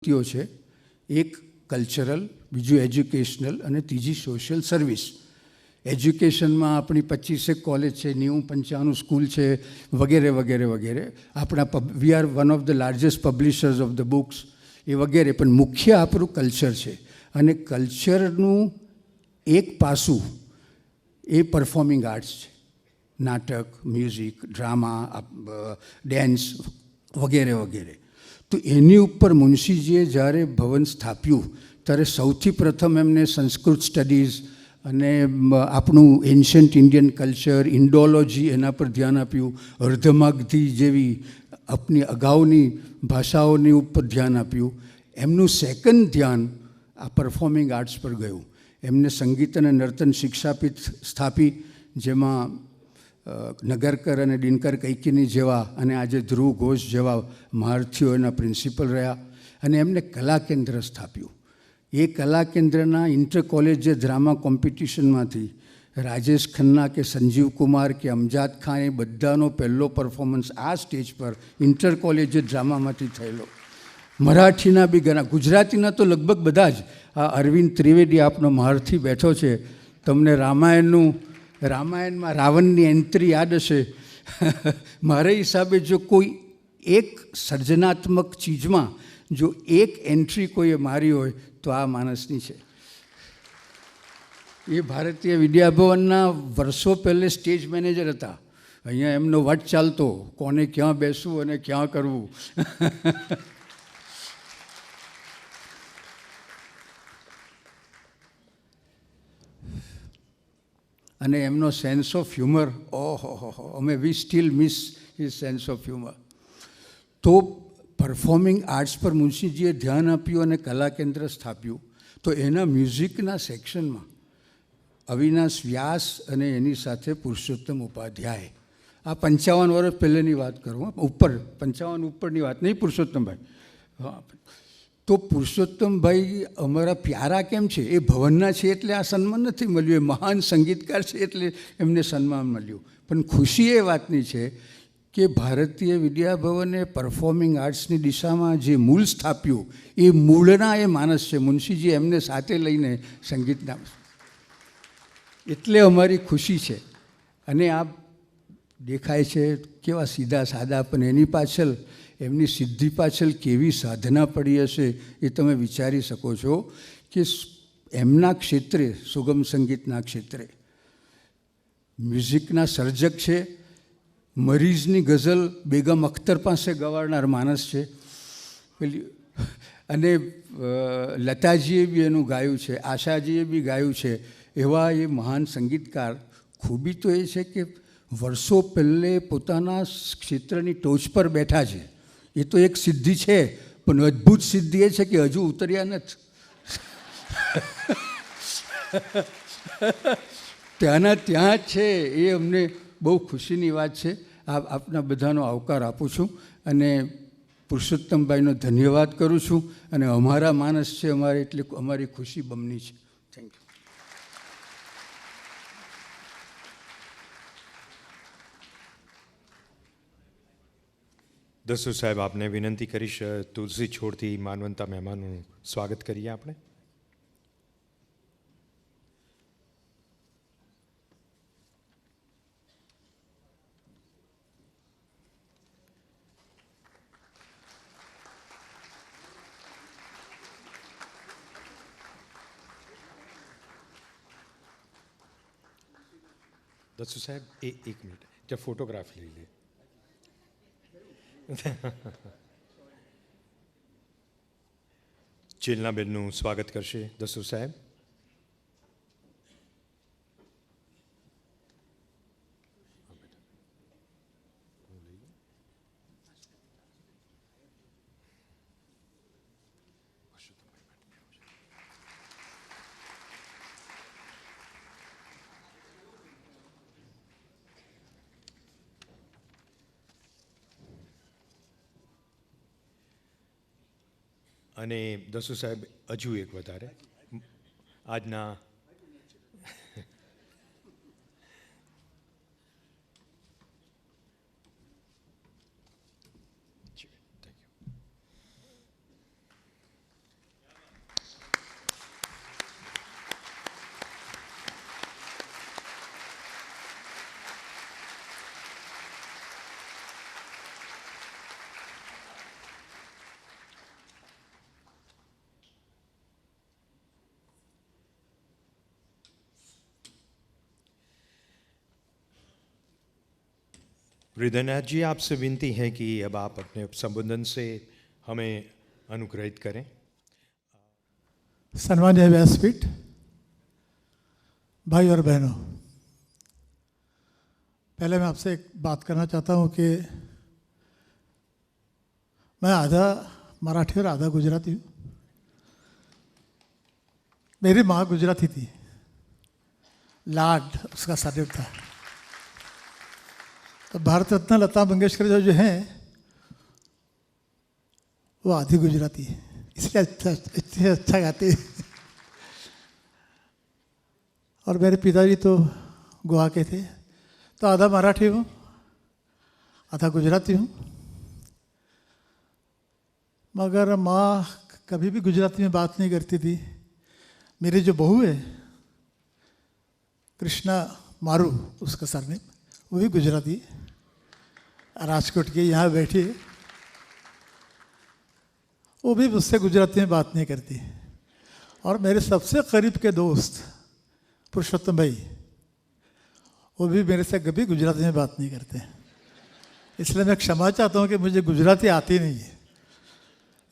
પ્રવૃત્તિઓ છે. એક કલ્ચરલ બીજું એજ્યુકેશનલ અને ત્રીજી સોશિયલ સર્વિસ એજ્યુકેશનમાં આપણી પચીસેક કોલેજ છે, નેવું પંચાણું સ્કૂલ છે, વગેરે વગેરે વગેરે. આપણા pub we are one of the largest publishers of the books એ વગેરે. પણ મુખ્ય આપણું કલ્ચર છે. અને કલ્ચરનું એક પાસું એ પરફોર્મિંગ આર્ટ્સ છે. નાટક મ્યુઝિક ડ્રામા ડેન્સ વગેરે વગેરે. તો એની ઉપર મુનશીજીએ જ્યારે ભવન સ્થાપ્યું, ત્યારે સૌથી પ્રથમ એમને સંસ્કૃત સ્ટડીઝ અને આપણું એન્શન્ટ ઇન્ડિયન કલ્ચર, ઇન્ડોલોજી એના પર ધ્યાન આપ્યું, અર્ધમાગધી જેવી આપની અગાઉની ભાષાઓની ઉપર ધ્યાન આપ્યું. એમનું સેકન્ડ ધ્યાન આ પરફોર્મિંગ આર્ટ્સ પર ગયું. એમને સંગીત અને નર્તન શિક્ષાપીઠ સ્થાપી, જેમાં નગરકર અને દિનકર કૈકીની જેવા અને આજે ધ્રુવ ઘોષ જેવા મહારથીઓ એના પ્રિન્સિપલ રહ્યા અને એમને કલા કેન્દ્ર સ્થાપ્યું. એ કલા કેન્દ્રના ઇન્ટર કોલેજ ડ્રામા કોમ્પિટિશનમાંથી રાજેશ ખન્ના કે સંજીવ કુમાર કે અમજાદ ખાન એ બધાનો પહેલો પરફોર્મન્સ આ સ્ટેજ પર ઇન્ટર કોલેજ ડ્રામામાંથી થયેલો. મરાઠીના બી ઘણા, ગુજરાતીના તો લગભગ બધા જ. આ અરવિંદ ત્રિવેદી આપનો મહારથી બેઠો છે. તમને રામાયણનું રામાયણમાં રાવણની એન્ટ્રી યાદ હશે? મારા હિસાબે જો કોઈ એક સર્જનાત્મક ચીજમાં જો એક એન્ટ્રી કોઈએ મારી હોય, તો આ માણસની છે. એ ભારતીય વિદ્યાભવનના વર્ષો પહેલે સ્ટેજ મેનેજર હતા. અહીંયા એમનો વટ ચાલતો, કોને ક્યાં બેસવું અને ક્યાં કરવું. અને એમનો સેન્સ ઓફ હ્યુમર ઓહો, હો અમે we still miss his sense of humour તો પરફોર્મિંગ આર્ટ્સ પર મુનશીજીએ ધ્યાન આપ્યું અને કલા કેન્દ્ર સ્થાપ્યું. તો એના મ્યુઝિકના સેક્શનમાં અવિનાશ વ્યાસ અને એની સાથે પુરુષોત્તમ ઉપાધ્યાય. આ પંચાવન વર્ષ પહેલેની વાત કરું ઉપર, પંચાવન ઉપરની વાત નહીં, પુરુષોત્તમભાઈ. હા તો પુરુષોત્તમભાઈ અમારા પ્યારા કેમ છે? એ ભવનના છે એટલે આ સન્માન નથી મળ્યું. એ મહાન સંગીતકાર છે એટલે એમને સન્માન મળ્યું. પણ ખુશી એ વાતની છે કે ભારતીય વિદ્યાભવને પરફોર્મિંગ આર્ટ્સની દિશામાં જે મૂળ સ્થાપ્યું, એ મૂળના એ માણસ છે. મુનશીજી એમને સાથે લઈને સંગીતના એટલે અમારી ખુશી છે. અને આ દેખાય છે કેવા સીધા સાદા, પણ એની પાછળ એમની સિદ્ધિ પાછળ કેવી સાધના પડી હશે એ તમે વિચારી શકો છો કે એમના ક્ષેત્રે, સુગમ સંગીતના ક્ષેત્રે, મ્યુઝિકના સર્જક છે, મરીઝની ગઝલ બેગમ અખ્તર પાસે ગવાડનાર માણસ છે. પેલી, અને લતાજીએ બી એનું ગાયું છે, આશાજીએ બી ગાયું છે. એવા એ મહાન સંગીતકાર ખૂબી તો એ છે કે વર્ષો પહેલે પોતાના ક્ષેત્રની ટોચ પર બેઠા છે. એ તો એક સિદ્ધિ છે, પણ અદ્ભુત સિદ્ધિ એ છે કે હજુ ઉતર્યા નથી. ત્યાંના ત્યાં છે એ અમને બહુ ખુશીની વાત છે. આપ, આપના બધાનો આવકાર આપું છું અને પુરુષોત્તમભાઈનો ધન્યવાદ કરું છું અને અમારા માણસ છે અમારે એટલે અમારી ખુશી બમની છે. થેન્ક યુ દસુ સાહેબ, આપને વિનંતી કરીશ તુલસી છોડથી માનવંતા મહેમાનનું સ્વાગત કરીએ આપણે. દસુ સાહેબ, એ એક મિનિટ. ત્યાં ફોટોગ્રાફ લઈ લે. ચેલનાબેનનું સ્વાગત કરશે દસુ સાહેબ. અને દસુ સાહેબ હજુ એક વધારે. આજના हृदयनाथ जी, आपसे विनती है कि अब आप अपने संबोधन से हमें अनुग्रहित करें। सम्मान्य व्यासपीठ भाई और बहनों, पहले मैं आपसे एक बात करना चाहता हूँ कि मैं आधा मराठी और आधा गुजराती हूँ। मेरी माँ गुजराती थी। लाड, उसका सरनेम था। तो भारत रत्न लता मंगेशकर जो जो हैं, वो आधी गुजराती है। इसलिए अच्छा इसलिए अच्छा गाते हैं। और मेरे पिताजी तो गोवा के थे। तो आधा मराठी हूँ, आधा गुजराती हूँ। मगर माँ कभी भी गुजराती में बात नहीं करती थी। मेरी जो बहू है, कृष्णा मारू, उसका सरनेम, वो भी गुजराती है। राजकोट की यहाँ बैठी। वो भी मुझसे गुजराती में बात नहीं करती। और मेरे सबसे करीब के दोस्त पुरुषोत्तम भाई, वो भी मेरे से कभी गुजराती में बात नहीं करते। इसलिए मैं क्षमा चाहता हूँ कि मुझे गुजराती आती नहीं है।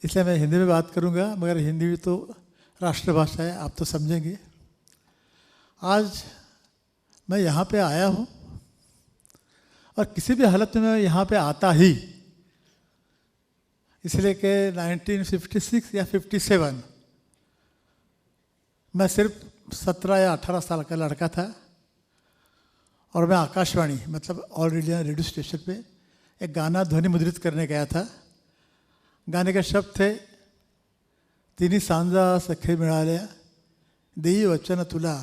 इसलिए मैं हिंदी में बात करूँगा, मगर हिंदी भी तो राष्ट्रभाषा है, आप तो समझेंगे। आज मैं यहाँ पे आया हूँ। और किसी भी हालत में मैं यहाँ पे आता ही इसलिए कि 1956 या 57 मैं सिर्फ 17 या 18 साल का लड़का था और मैं आकाशवाणी मतलब ऑल इंडिया रेडियो स्टेशन पे एक गाना ध्वनि मुद्रित करने गया था गाने के शब्द थे तिन्ही सांजा सखे मिळाल्या देई वचन तुला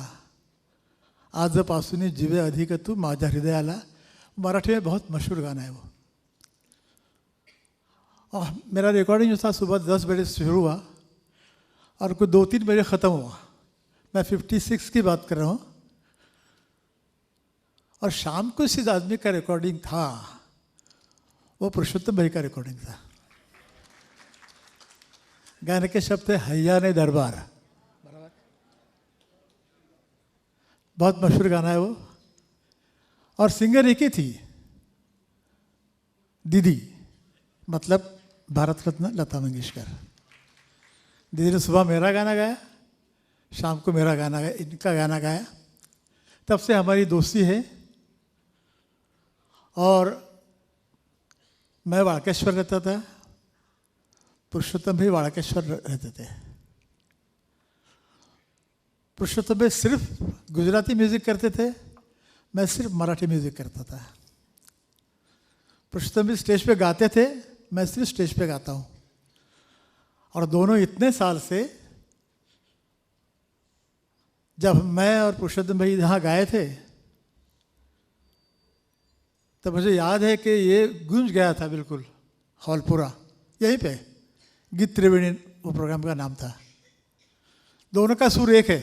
आजपासून जीवे अधिक तू माझ्या हृदयाला मराठी में बहुत मशहूर गाना है वो। और मेरा रिकॉर्डिंग जो था सुबह दस बजे से शुरू हुआ और कोई दो तीन बजे ख़त्म हुआ। मैं फिफ्टी सिक्स की बात कर रहा हूँ। और शाम को इस आदमी का रिकॉर्डिंग था वो पुरुषोत्तम भाई का रिकॉर्डिंग था। गाने के शब्द थे हैया ने दरबार। बहुत मशहूर गाना है वो। और सिंगर एक ही थी। दीदी मतलब भारत रत्न लता मंगेशकर। दीदी ने सुबह मेरा गाना गाया, शाम को मेरा गाना गाया, इनका गाना गाया। तब से हमारी दोस्ती है। और मैं वाड़केश्वर रहता था, पुरुषोत्तम भी वाड़केश्वर रहते थे। पुरुषोत्तम भी सिर्फ़ गुजराती म्यूज़िक करते थे। मैं सिर्फ़ मराठी म्यूज़िक करता था। पुरुषोत्तम भी स्टेज पे गाते थे, मैं सिर्फ़ स्टेज पे गाता हूँ। और दोनों इतने साल से जब मैं और पुरुषोत्तम भाई यहाँ गाए थे तो मुझे याद है कि ये गूंज गया था बिल्कुल, हॉल पूरा, यहीं पे, गीत त्रिवेणी वो प्रोग्राम का नाम था। दोनों का सुर एक है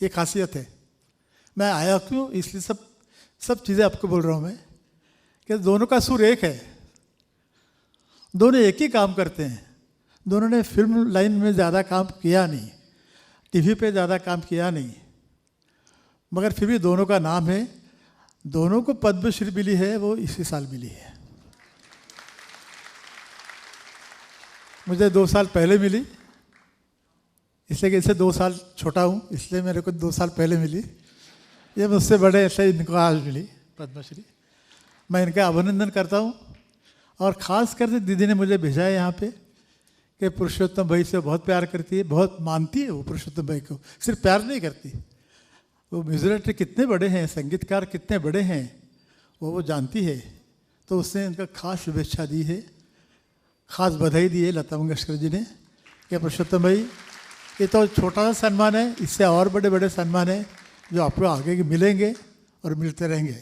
ये खासियत है। मैं आया क्यों? इसलिए सब सब चीज़ें आपको बोल रहा हूँ मैं। कि दोनों का सुर एक है। दोनों एक ही काम करते हैं। दोनों ने फ़िल्म लाइन में ज़्यादा काम किया नहीं। टीवी पे ज़्यादा काम किया नहीं। मगर फिर भी दोनों का नाम है। दोनों को पद्मश्री मिली है, वो इसी साल मिली है। मुझे दो साल पहले मिली। इसलिए कि इससे दो साल छोटा हूँ, इसलिए मेरे को दो साल पहले मिली। ये मुझसे बड़े ऐसे इनको आज मिली पद्मश्री मैं इनका अभिनंदन करता हूँ और ख़ास कर से दीदी ने मुझे भेजा है यहाँ पे कि पुरुषोत्तम भाई से बहुत प्यार करती है बहुत मानती है वो पुरुषोत्तम भाई को सिर्फ प्यार नहीं करती वो म्यूजिक कितने बड़े हैं संगीतकार कितने बड़े हैं वो वो जानती है तो उसने इनका खास शुभेच्छा दी है खास बधाई दी है लता मंगेशकर जी ने कि पुरुषोत्तम भाई ये तो छोटा सा सम्मान है इससे और बड़े बड़े सम्मान है जो आपको आगे के मिलेंगे और मिलते रहेंगे।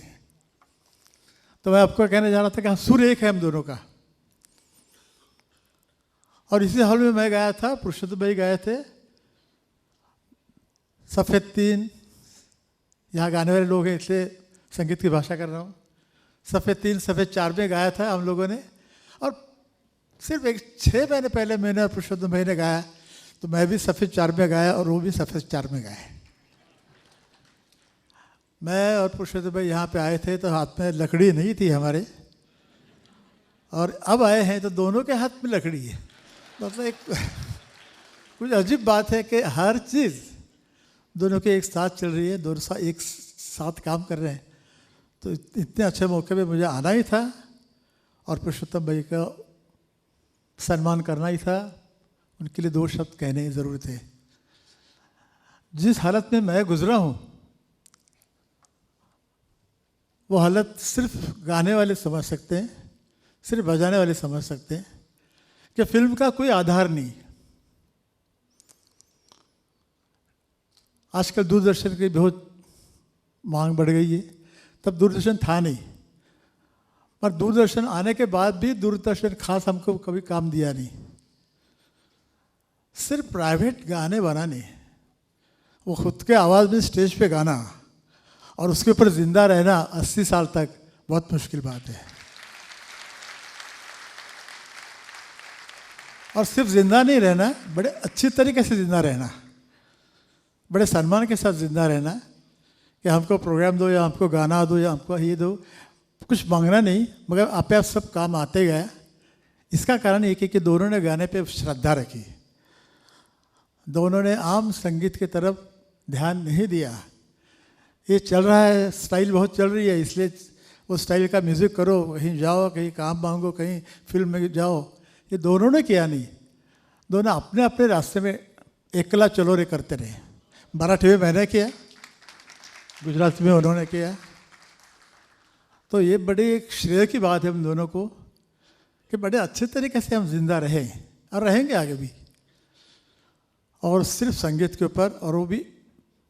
तो मैं आपको कहने जा रहा था कि हाँ सुर एक है हम दोनों का। और इसी हॉल में मैं गया था, पुरुषोत्तम भाई गए थे। सफ़ेद तीन, यहाँ गाने वाले लोग हैं, इसलिए संगीत की भाषा कर रहा हूँ। सफ़ेद तीन, सफ़ेद चार में गाया था हम लोगों ने। और सिर्फ़ एक छः महीने पहले मैंने और पुरुषोत्तम भाई ने गाया तो मैं भी सफ़ेद चार में गाया और वो भी सफ़ेद चार में गाए। मैं और पुरुषोत्तम भाई यहाँ पे आए थे तो हाथ में लकड़ी नहीं थी हमारे। और अब आए हैं तो दोनों के हाथ में लकड़ी है। मतलब एक कुछ अजीब बात है कि हर चीज़ दोनों के एक साथ चल रही है, दोनों सा, एक साथ काम कर रहे हैं। तो इतने अच्छे मौके पे मुझे आना ही था और पुरुषोत्तम भाई का सम्मान करना ही था। उनके लिए दो शब्द कहने की ज़रूरत है। जिस हालत में मैं गुजरा हूँ वो हालत सिर्फ़ गाने वाले समझ सकते हैं, सिर्फ़ बजाने वाले समझ सकते हैं, कि फ़िल्म का कोई आधार नहीं। आजकल दूरदर्शन की बहुत मांग बढ़ गई है, तब दूरदर्शन था नहीं। पर दूरदर्शन आने के बाद भी दूरदर्शन खास हमको कभी काम दिया नहीं। सिर्फ़ प्राइवेट गाने बनाने, वो खुद के आवाज़ में स्टेज पे गाना और उसके ऊपर ज़िंदा रहना अस्सी साल तक बहुत मुश्किल बात है। और सिर्फ़ ज़िंदा नहीं रहना, बड़े अच्छी तरीके से ज़िंदा रहना, बड़े सम्मान के साथ ज़िंदा रहना कि हमको प्रोग्राम दो या हमको गाना दो या हमको ये दो, कुछ मांगना नहीं, मगर आप आप सब काम आते गया इसका कारण एक है कि दोनों ने गाने पे श्रद्धा रखी। दोनों ने आम संगीत की तरफ़ ध्यान नहीं दिया। ये चल रहा है स्टाइल बहुत चल रही है, इसलिए वो स्टाइल का म्यूज़िक करो, कहीं जाओ, कहीं काम मांगो, कहीं फ़िल्म में जाओ। ये दोनों ने किया नहीं। दोनों अपने अपने रास्ते में एकला चलो रे करते रहे। मराठी में मैंने किया, गुजरात में उन्होंने किया। तो ये बड़ी एक श्रेय की बात है हम दोनों को, कि बड़े अच्छे तरीके से हम ज़िंदा रहे, और रहेंगे आगे भी। और सिर्फ़ संगीत के ऊपर, और वो भी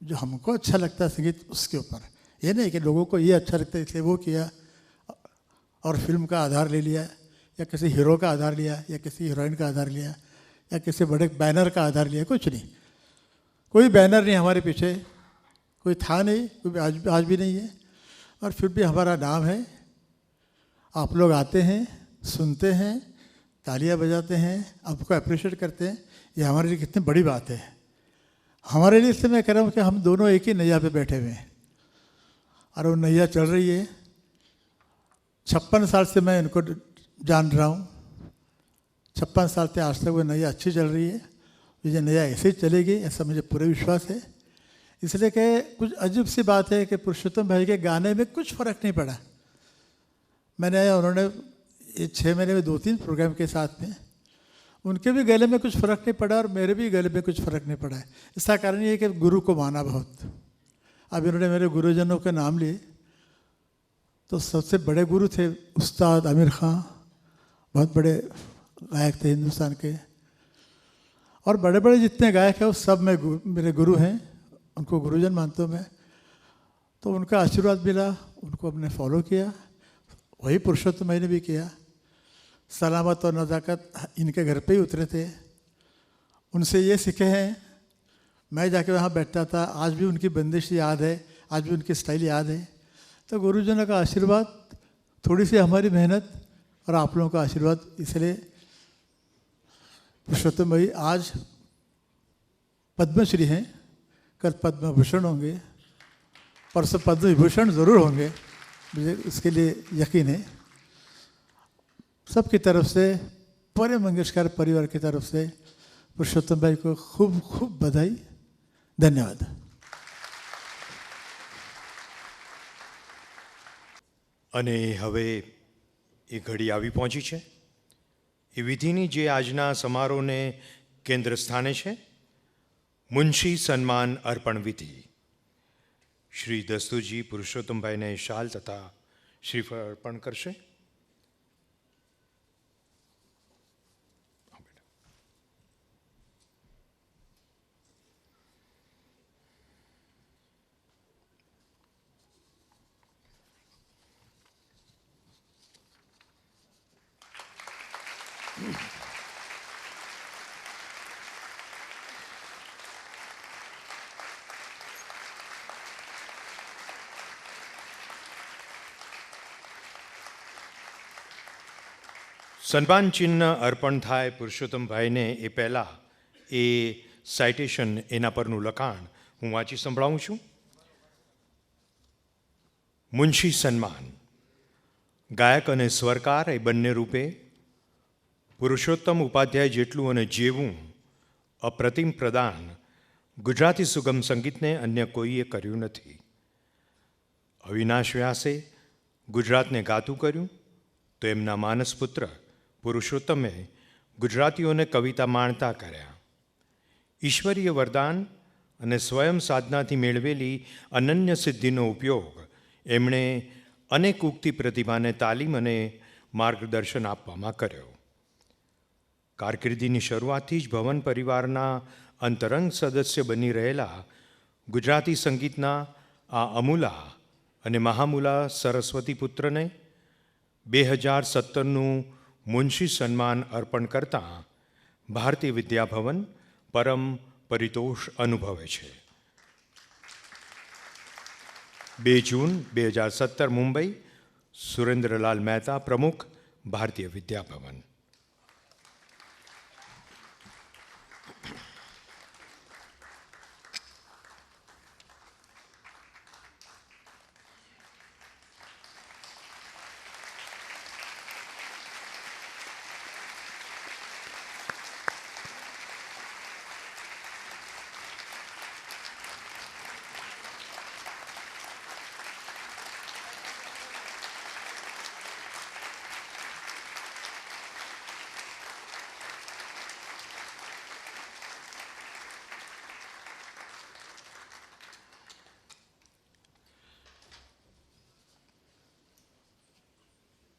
जो हमको अच्छा लगता है संगीत, उसके ऊपर ये नहीं कि लोगों को ये अच्छा लगता है, इसलिए वो किया, और फ़िल्म का आधार ले लिया, या किसी हीरो का आधार लिया, या किसी हीरोइन का आधार लिया, या किसी बड़े बैनर का आधार लिया, कुछ नहीं। कोई बैनर नहीं हमारे पीछे, कोई था नहीं, कोई आज आज भी नहीं है, और फिर भी हमारा नाम है। आप लोग आते हैं, सुनते हैं, तालियाँ बजाते हैं, आपको अप्रिशिएट करते हैं। ये हमारे लिए कितनी बड़ी बात है। हमारे लिए इससे मैं कह रहा हूँ कि हम दोनों एक ही नैया पे बैठे हुए हैं। और वो नैया चल रही है। छप्पन साल से मैं इनको जान रहा हूँ। छप्पन साल से आज तक वो नैया अच्छी चल रही है। ये नैया ऐसे ही चलेगी, ऐसा मुझे पूरे विश्वास है। इसलिए कि कुछ अजीब सी बात है कि पुरुषोत्तम भाई के गाने में कुछ फ़र्क नहीं पड़ा। मैंने, उन्होंने ये छः महीने में दो तीन प्रोग्राम के साथ में उनके भी गले में कुछ फ़र्क नहीं पड़ा और मेरे भी गले में कुछ फ़र्क नहीं पड़ा है इसका कारण ये है कि गुरु को माना बहुत अब इन्होंने मेरे गुरुजनों के नाम लिए तो सबसे बड़े गुरु थे उस्ताद आमिर खां बहुत बड़े गायक थे हिंदुस्तान के और बड़े बड़े जितने गायक हैं वो सब में गु, मेरे गुरु हैं उनको गुरुजन मानता हूँ मैं तो उनका आशीर्वाद मिला उनको हमने फॉलो किया वही पुरुषोत्तम मैंने भी किया सलामत और नज़ाकत इनके घर पे ही उतरे थे। उनसे ये सीखे हैं, मैं जाके वहाँ बैठता था, आज भी उनकी बंदिश याद है, आज भी उनकी स्टाइल याद है। तो गुरुजनों का आशीर्वाद, थोड़ी सी हमारी मेहनत और आप लोगों का आशीर्वाद, इसलिए पुरुषोत्तम भाई आज पद्मश्री हैं, कल पद्म भूषण होंगे, परसों पद्म विभूषण ज़रूर होंगे, मुझे उसके लिए यकीन है। सबकी तरफ से पूरे मंगेशकर परिवार की तरफ से पुरुषोत्तम भाई को खूब खूब बधाई धन्यवाद અને હવે એ ઘડી આવી પહોંચી છે એ વિધિની જે આજના સમારોહને કેન્દ્ર સ્થાને છે મુનશી સન્માન અર્પણ વિધિ શ્રી દસ્તુજી પુરુષોત્તમભાઈને શાલ તથા શ્રીફળ અર્પણ કરશે સન્માન ચિહ્ન અર્પણ થાય પુરુષોત્તમભાઈને એ પહેલાં એ સાઇટેશન એના પરનું લખાણ હું વાંચી સંભળાવું છું. મુનશી સન્માન. ગાયક અને સ્વરકાર એ બંને રૂપે પુરુષોત્તમ ઉપાધ્યાય જેટલું અને જેવું અપ્રતિમ પ્રદાન ગુજરાતી સુગમ સંગીતને અન્ય કોઈએ કર્યું નથી. અવિનાશ વ્યાસે ગુજરાતને ગાતું કર્યું તો એમના માનસપુત્ર પુરુષોત્તમે ગુજરાતીઓને કવિતા માણતા કર્યા. ઈશ્વરીય વરદાન અને સ્વયં સાધનાથી મેળવેલી અનન્ય સિદ્ધિનો ઉપયોગ એમણે અનેક ઉક્તિ પ્રતિભાને તાલીમ અને માર્ગદર્શન આપવામાં કર્યો. કારકિર્દીની શરૂઆતથી જ ભવન પરિવારના અંતરંગ સદસ્ય બની રહેલા ગુજરાતી સંગીતના આ અમૂલા અને મહામૂલા સરસ્વતી પુત્રને બે હજાર સત્તરનું મુનશી સન્માન અર્પણ કરતાં ભારતીય વિદ્યાભવન પરમ પરિતોષ અનુભવે છે. બે જૂન બે હજાર સત્તર મુંબઈ સુરેન્દ્રલાલ મહેતા પ્રમુખ ભારતીય વિદ્યાભવન.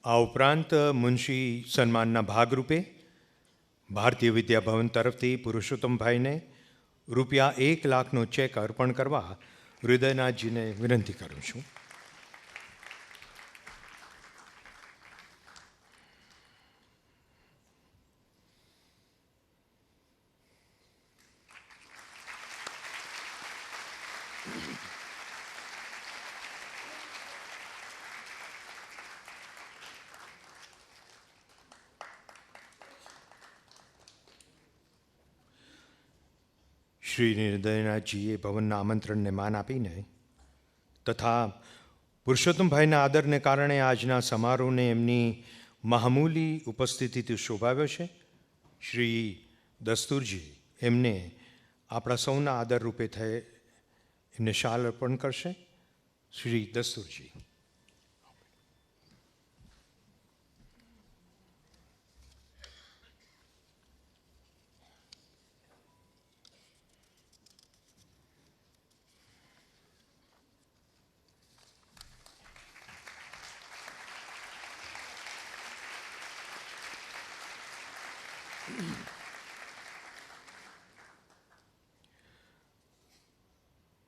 આ ઉપરાંત મુનશી સન્માનના ભાગરૂપે ભારતીય વિદ્યાભવન તરફથી પુરુષોત્તમભાઈને રૂપિયા એક લાખનો ચેક અર્પણ કરવા હૃદયનાથજીને વિનંતી કરું છું. શ્રી નિર્દયનાથજીએ ભવનના આમંત્રણને માન આપીને તથા પુરુષોત્તમભાઈના આદરને કારણે આજના સમારોહને એમની મામૂલી ઉપસ્થિતિથી શોભાવ્યો છે. શ્રી દસ્તુરજી એમને આપણા સૌના આદર રૂપે થઈ એમને શાલ અર્પણ કરશે. શ્રી દસ્તુરજી.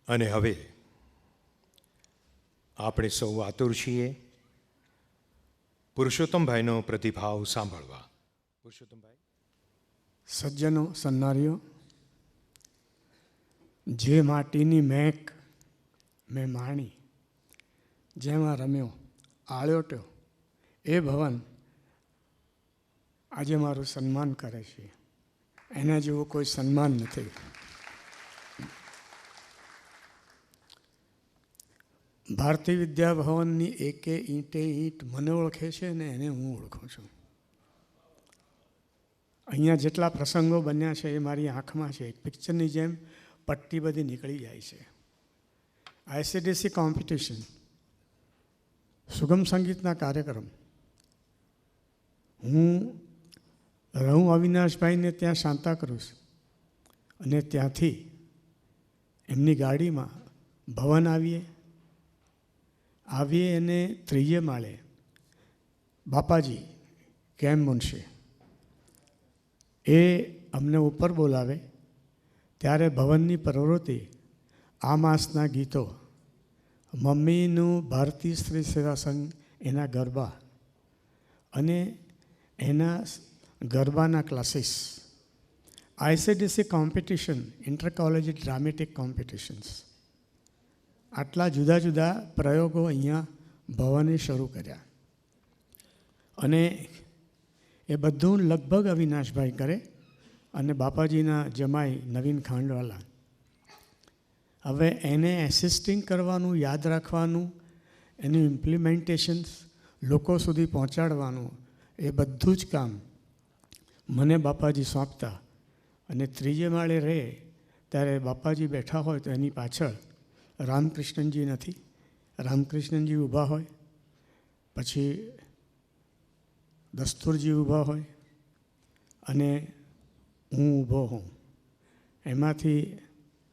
અને હવે આપણે સૌ આતુર છીએ. પુરુષોત્તમભાઈનો પ્રતિભાવ સાંભળવા. પુરુષોત્તમભાઈ સજ્જનો, સન્નારીઓ, જે માટીની મેક મેં માણી, જેમાં રમ્યો, આળ્યોટ્યો, એ ભવન આજે મારું સન્માન કરે છે. એના જેવું કોઈ સન્માન નથી. ભારતીય વિદ્યાભવનની એકે ઈંટે ઈંટ મને ઓળખે છે ને એને હું ઓળખું છું. અહીંયા જેટલા પ્રસંગો બન્યા છે એ મારી આંખમાં છે. પિક્ચરની જેમ પટ્ટી બધી નીકળી જાય છે. આઈસીડીસી કોમ્પિટિશન, સુગમ સંગીતના કાર્યક્રમ. હું રહું અવિનાશભાઈને ત્યાં શાંતાક્રુઝ અને ત્યાંથી એમની ગાડીમાં ભવન આવીએ. આવીએ અને ત્રીજે માળે બાપાજી, કેમ મુનશી એ અમને ઉપર બોલાવે. ત્યારે ભવનની પ્રવૃત્તિ આ માસના ગીતો, મમ્મીનું ભારતીય સ્ત્રી સેવા સંઘ એના ગરબા અને એના ગરબાના classes. ICDC competition, inter college dramatic competitions. આટલા જુદા જુદા પ્રયોગો અહીંયા ભવને શરૂ કર્યા. અને એ બધું લગભગ અવિનાશભાઈ કરે અને બાપાજીના જમાઈ નવીન ખાંડવાલા. હવે એને એસિસ્ટિંગ કરવાનું, યાદ રાખવાનું, એનું ઇમ્પ્લિમેન્ટેશન્સ લોકો સુધી પહોંચાડવાનું, એ બધું જ કામ મને બાપાજી સોંપતા. અને ત્રીજે માળે રહે ત્યારે બાપાજી બેઠા હોય તો એની પાછળ રામકૃષ્ણજી નથી. રામકૃષ્ણજી ઊભા હોય, પછી દસ્તુરજી ઊભા હોય અને હું ઊભો હોઉં. એમાંથી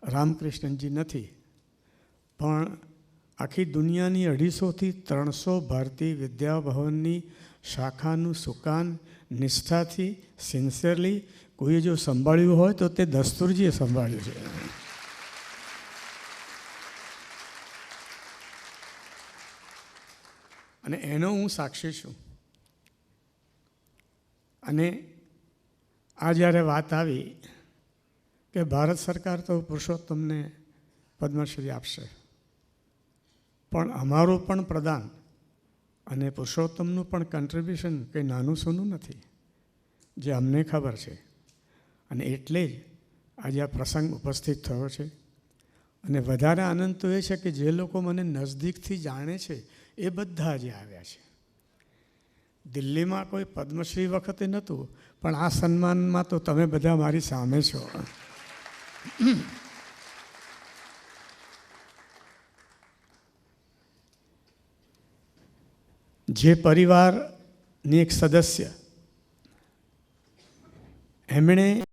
રામકૃષ્ણજી નથી. પણ આખી દુનિયાની અઢીસોથી ત્રણસો ભારતીય વિદ્યાભવનની શાખાનું સુકાન નિષ્ઠાથી સિન્સિયરલી કોઈએ જો સંભાળ્યું હોય તો તે દસ્તુરજીએ સંભાળ્યું છે. અને એનો હું સાક્ષી છું. અને આ જ્યારે વાત આવી કે ભારત સરકાર તો પુરુષોત્તમને પદ્મશ્રી આપશે, પણ અમારું પણ પ્રદાન અને પુરુષોત્તમનું પણ કન્ટ્રીબ્યુશન કંઈ નાનું સૂનું નથી, જે અમને ખબર છે. અને એટલે જ આજે આ પ્રસંગ ઉપસ્થિત થયો છે. અને વધારે આનંદ તો એ છે કે જે લોકો મને નજદીકથી જાણે છે એ બધા જ આવ્યા છે. દિલ્હીમાં કોઈ પદ્મશ્રી વખતે નહોતું, પણ આ સન્માનમાં તો તમે બધા મારી સામે છો. જે પરિવારની એક સદસ્ય, એમણે